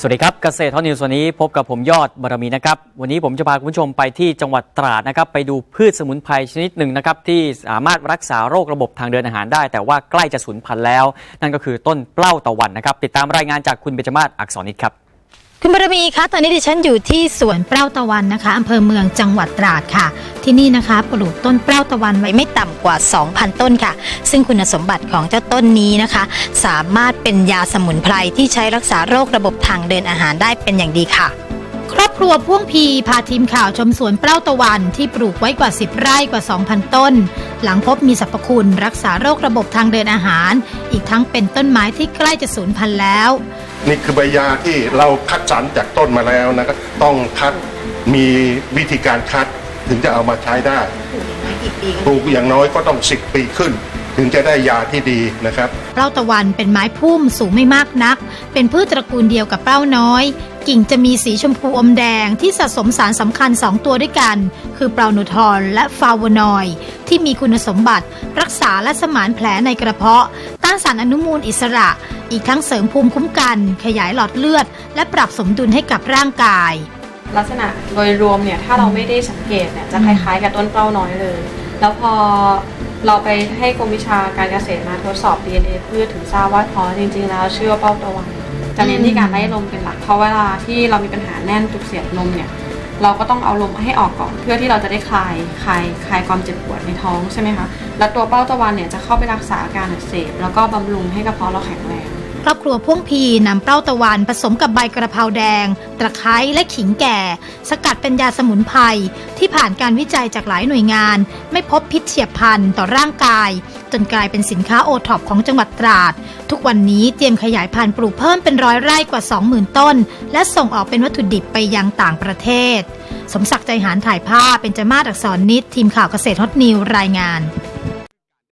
สวัสดีครับเกษตรทอนิวส์วันนี้พบกับผมยอดบารมีนะครับวันนี้ผมจะพาคุณผู้ชมไปที่จังหวัดตราดนะครับไปดูพืชสมุนไพรชนิดหนึ่งนะครับที่สามารถรักษาโรคระบบทางเดินอาหารได้ แต่ว่าใกล้จะสูญพันธุ์แล้ว นั่นก็คือต้นเปล้าตะวันนะครับติดตามรายงานจากคุณเบญจมาศอักษรนิตครับ คุณบารมีคะตอนนี้ดิฉันอยู่ที่สวนเปล้าตะวันนะคะอำเภอเมืองจังหวัดตราดค่ะ ที่นี่นะคะปลูกต้นเปล้าตะวันไว้ไม่ต่ำกว่า 2,000 ต้นค่ะ ซึ่งคุณสมบัติของเจ้าต้นนี้นะคะ สามารถเป็นยาสมุนไพรที่ใช้รักษาโรคระบบทางเดินอาหารได้เป็นอย่างดีค่ะ ครอบครัวพ่วงพีพาทีมข่าวชมสวนเปล้าตะวันที่ปลูกไว้กว่า 10 ไร่กว่า 2,000 ต้น หลังพบมีสรรพคุณรักษาโรคระบบทางเดินอาหาร อีกทั้งเป็นต้นไม้ที่ใกล้จะสูญพันธุ์แล้ว นี่คือใบยาที่เราคัดสรรจากต้นมาแล้วนะครับต้องคัดมีวิธีการคัดถึงจะเอามาใช้ได้ปลูกอย่างน้อยก็ต้อง 10 ปีขึ้น ถึงจะได้ยาที่ดีนะครับ เปล้าตะวันเป็นไม้พุ่มสูงไม่มากนัก เป็นพืชตระกูลเดียวกับเปล้าน้อย กิ่งจะมีสีชมพูอมแดงที่สะสมสารสำคัญ 2 ตัวด้วยกัน คือเปลาโนทอนและฟลาโวนอยด์ที่มีคุณสมบัติ รักษาและสมานแผลในกระเพาะ ต้านสารอนุมูลอิสระ อีกทั้งเสริมภูมิคุ้มกัน ขยายหลอดเลือด และปรับสมดุลให้กับร่างกาย ลักษณะโดยรวมเนี่ยถ้าเราไม่ได้สังเกตเนี่ยจะคล้ายๆ กับต้นเปลาน้อยเลย แล้วพอเราไปให้กรมวิชาการเกษตรมาทดสอบ DNA พืชถึงทราบว่าอ๋อจริงๆ แล้วเชื่อเป้าตะวัน จะเน้นที่การไล่ลมเป็นหลัก เพราะเวลาที่เรามีปัญหาแน่นจุกเสียดลมเนี่ย เราก็ต้องเอาลมให้ออกก่อน เพื่อที่เราจะได้คลายคลายคลายความเจ็บปวดในท้องใช่ไหมคะ แล้วตัวเป้าตะวันเนี่ยจะเข้าไปรักษาอาการอักเสบแล้วก็บำรุงให้กระเพาะเราแข็งแรง รอบครัวพ่วงพีนำเปล้าตะวันผสมกับใบกระเพราแดง ตะไคร้และขิงแก่ สกัดเป็นยาสมุนไพรที่ผ่านการวิจัยจากหลายหน่วยงาน ไม่พบพิษเฉียบพลันต่อร่างกาย จนกลายเป็นสินค้าโอท็อปของจังหวัดตราด ทุกวันนี้เตรียมขยายพันธุ์ปลูกเพิ่มเป็นร้อยไร่กว่า 20,000 ต้น และส่งออกเป็นวัตถุดิบไปยังต่างประเทศ สมศักดิ์ใจหารถ่ายภาพเป็นจมาศอักษรนิดทีมข่าวเกษตรฮอตนิวรายงาน